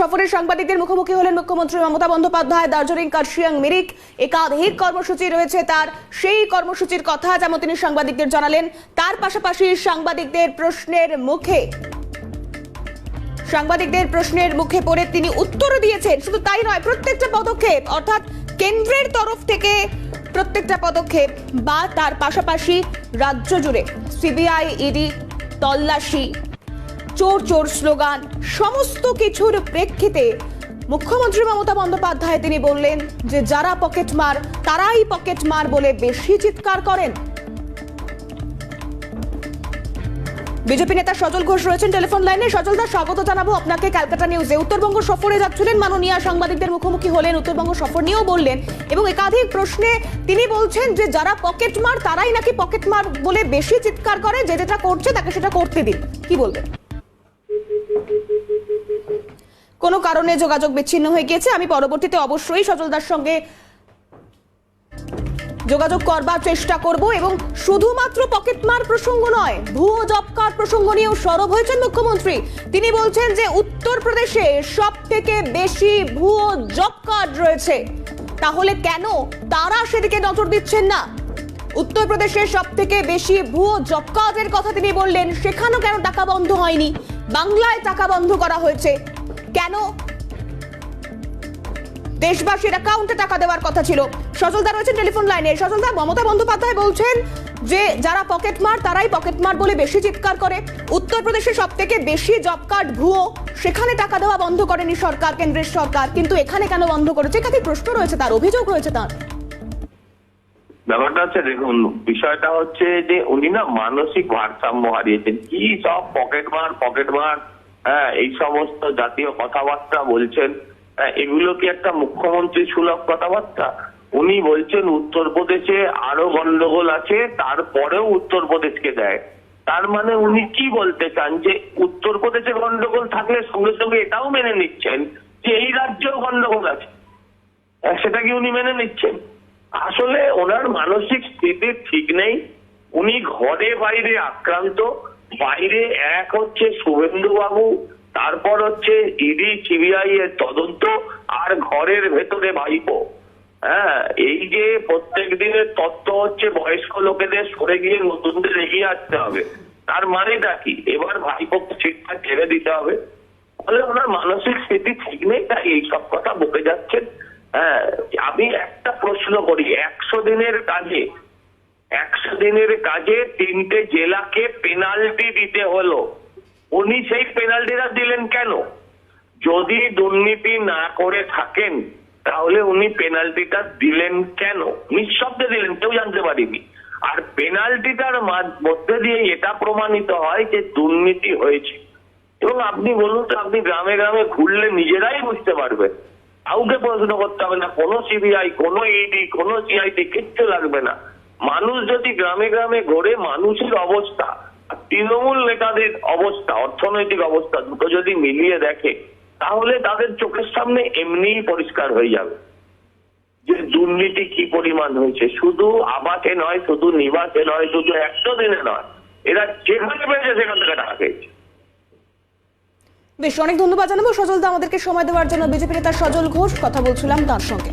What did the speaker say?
সফরের সাংবাদিকদের মুখোমুখি হলেন মুখ্যমন্ত্রী মমতা বন্দ্যোপাধ্যায়, দার্জিলিং কার্শিয়াং মিরিক। একাধিক কর্মসূচি রয়েছে তার। সেই কর্মসূচির কথা যেমন তিনি সাংবাদিকদের জানালেন, তার পাশাপাশি সাংবাদিকদের প্রশ্নের মুখে। সাংবাদিকদের প্রশ্নের মুখে পড়ে তিনি উত্তরও দিয়েছেন, শুধু তাই নয়, প্রত্যেকটা পদক্ষেপ, অর্থাৎ কেন্দ্রের তরফ থেকে প্রত্যেকটা পদক্ষেপ বা তার পাশাপাশি রাজ্য জুড়ে সিবিআই, ইডি তল্লাশি চোর চোর স্লোগান, সমস্ত কিছুর প্রেক্ষিতে মুখ্যমন্ত্রী মমতা বন্দ্যোপাধ্যায় তিনি বললেন যে, যারা পকেট মার, তারাই পকেট মার বলে বেশি চিৎকার করেন। বিজেপি নেতা সজল ঘোষ রয়েছেন টেলিফোন লাইনে। সজল দা, স্বাগত জানাব আপনাকে ক্যালকাটা নিউজে। উত্তরবঙ্গ সফরে যাচ্ছিলেন মাননীয় সাংবাদিকদের মুখোমুখি হলেন। উত্তরবঙ্গ সফর নিয়েও বললেন এবং একাধিক প্রশ্নে তিনি বলছেন যে, যারা পকেট মার, তারাই নাকি পকেট মার বলে বেশি চিৎকার করে, যে যেটা করছে তাকে সেটা করতে দিন। কি বলবেন? কোনো কারণে যোগাযোগ বিচ্ছিন্ন হয়ে গিয়েছে। আমি পরবর্তীতে অবশ্যই সজলদার সঙ্গে যোগাযোগ করবার চেষ্টা করব এবং শুধুমাত্র পকেটমার প্রসঙ্গ নয়, ভুয়ো জব কার্ড প্রসঙ্গ নিয়েও সরব হয়েছেন মুখ্যমন্ত্রী। তিনি বলছেন যে উত্তরপ্রদেশে সব থেকে বেশি ভুয়ো জব কার্ড রয়েছে। তাহলে কেন তারা সেদিকে নজর দিচ্ছেন না? উত্তরপ্রদেশে সব থেকে বেশি ভুয়ো জব কার্ডের কথা তিনি বললেন, সেখানেও কেন টাকা বন্ধ হয়নি? বাংলায় টাকা বন্ধ করা হয়েছে। কেন? দেশবাসীর অ্যাকাউন্টে টাকা দেওয়ার কথা ছিল। সজলদা রয়েছেন টেলিফোন লাইনে সজলদা, মমতা বন্দ্যোপাধ্যায় বলছেন যে, যারা পকেট মার, তারাই পকেট মার বলে বেশি চিৎকার করে। উত্তরপ্রদেশে সব থেকে বেশি জব কার্ড ভুয়ো। সেখানে টাকা দেওয়া বন্ধ করেনি সরকার, কেন্দ্রের সরকার। কিন্তু এখানে কেন বন্ধ করেছে? একাধিক প্রশ্ন রয়েছে তার, অভিযোগ রয়েছে তার। ব্যাপারটা হচ্ছে, দেখুন, বিষয়টা হচ্ছে যে, উনি না মানসিক ভারসাম্য হারিয়েছেন। কি সব পকেট মার পকেট মার? হ্যাঁ এই সমস্ত জাতীয় কথাবার্তা বলছেন। হ্যাঁ, এগুলো কি একটা মুখ্যমন্ত্রী সুলভ কথাবার্তা? উনি বলছেন উত্তরপ্রদেশে আরও গন্ডগোল আছে তারপরেও উত্তরপ্রদেশকে দেয়। তার মানে উনি কি বলতে চান যে উত্তরপ্রদেশে গন্ডগোল থাকলে সঙ্গে সঙ্গে এটাও মেনে নিচ্ছেন যে এই রাজ্যেও গন্ডগোল আছে? আহ, সেটা কি উনি মেনে নিচ্ছেন? আসলে ওনার মানসিক স্থিতি ঠিক নেই। উনি ঘরে বাইরে আক্রান্ত। বাইরে এক হচ্ছে শুভেন্দু বাবু তারপর হচ্ছে ইডি, সিবিআই এর তদন্ত আর ঘরের ভেতরে ভাইপো। হ্যাঁ এই যে প্রত্যেক দিনের তত্ত্ব হচ্ছে বয়স্ক লোকেদের সরে গিয়ে নতুনদের এগিয়ে আসতে হবে। তার মানেটা কি? এবার ভাইপোকে ঠিকঠাক ছেড়ে দিতে হবে। ফলে ওনার মানসিক স্থিতি ঠিক নেই, তাই এইসব কথা বকে যাচ্ছেন। হ্যাঁ আমি একটা প্রশ্ন করি, একশো দিনের কাজে একশো দিনের কাজে তিনটে জেলাকে পেনাল্টি দিতে হলো। উনি সেই পেনাল্টিটা দিলেন কেন? যদি দুর্নীতি না করে থাকেন, তাহলে উনি পেনাল্টিটা দিলেন কেন? নিঃশব্দে দিলেন, কেউ জানতে পারিনি। আর পেনাল্টিটার মধ্যে দিয়ে এটা প্রমাণিত হয় যে দুর্নীতি হয়েছে। এবং আপনি বলুন তো, আপনি গ্রামে গ্রামে ঘুরলে নিজেরাই বুঝতে পারবেন। কাউকে প্রশ্ন করতে হবে না, কোনো সিবিআই কোনো ইডি কোনো সিআইডি কিচ্ছু লাগবে না। মানুষ যদি গ্রামে গ্রামে ঘোরে, মানুষের অবস্থা, তৃণমূল নেতাদের অবস্থা, অর্থনৈতিক অবস্থা দুটো যদি মিলিয়ে দেখে, তাহলে তাদের চোখের সামনে এমনিই পরিষ্কার হয়ে যাবে। যে দুর্নীতি কি পরিমাণ হয়েছে? শুধু আবাসে নয়, শুধু নিবাসে নয়, শুধু একশো দিনে নয়। এরা যেখানে পেয়েছে সেখান থেকে টাকা খেয়েছে। বেশ, অনেক ধন্যবাদ জানাব। সজলদা, আমাদেরকে সময় দেওয়ার জন্য বিজেপি নেতা সজল ঘোষ, কথা বলছিলাম তার সঙ্গে।